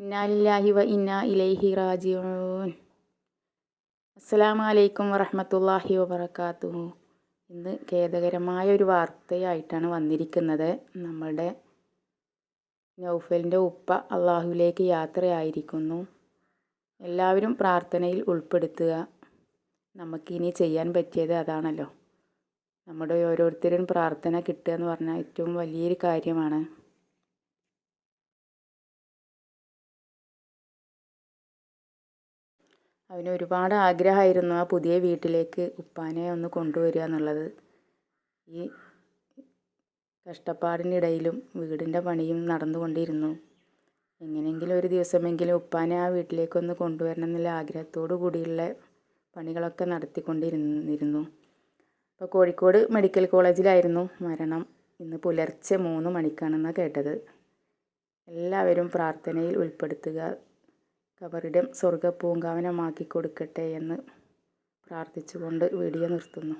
ഇന്നാലില്ലാഹി വ ഇന്നാ ഇലൈഹി റാജിഊൻ. അസ്സലാമു അലൈക്കും വറഹമത്തല്ലാഹി വബറകാതുഹു. ഇന്ന് ഖേദകരമായ ഒരു വാർത്തയായിട്ടാണ് വന്നിരിക്കുന്നത്. നമ്മളുടെ നൗഫലിന്റെ ഉപ്പ അള്ളാഹുവിലേക്ക് യാത്രയായിരിക്കുന്നു. എല്ലാവരും പ്രാർത്ഥനയിൽ ഉൾപ്പെടുത്തുക. നമുക്കിനി ചെയ്യാൻ പറ്റിയത് അതാണല്ലോ. നമ്മുടെ ഓരോരുത്തരും പ്രാർത്ഥന കിട്ടുക എന്ന് പറഞ്ഞാൽ ഏറ്റവും വലിയൊരു കാര്യമാണ്. അവന് ഒരുപാട് ആഗ്രഹമായിരുന്നു ആ പുതിയ വീട്ടിലേക്ക് ഉപ്പാനെ ഒന്ന് കൊണ്ടുവരിക എന്നുള്ളത്. ഈ കഷ്ടപ്പാടിനിടയിലും വീടിന്റെ പണിയും നടന്നുകൊണ്ടിരുന്നു. എങ്ങനെയെങ്കിലും ഒരു ദിവസമെങ്കിലും ഉപ്പാനെ ആ വീട്ടിലേക്കൊന്ന് കൊണ്ടുവരണം എന്നുള്ള ആഗ്രഹത്തോടു കൂടിയുള്ള പണികളൊക്കെ നടത്തിക്കൊണ്ടിരുന്നിരുന്നു. അപ്പോൾ കോഴിക്കോട് മെഡിക്കൽ കോളേജിലായിരുന്നു മരണം. ഇന്ന് പുലർച്ചെ മൂന്ന് മണിക്കാണെന്നാണ് കേട്ടത്. എല്ലാവരും പ്രാർത്ഥനയിൽ ഉൾപ്പെടുത്തുക. കബറിടം സ്വർഗ പൂങ്കാവനമാക്കി കൊടുക്കട്ടെ എന്ന് പ്രാർത്ഥിച്ചുകൊണ്ട് വീഡിയോ നിർത്തുന്നു.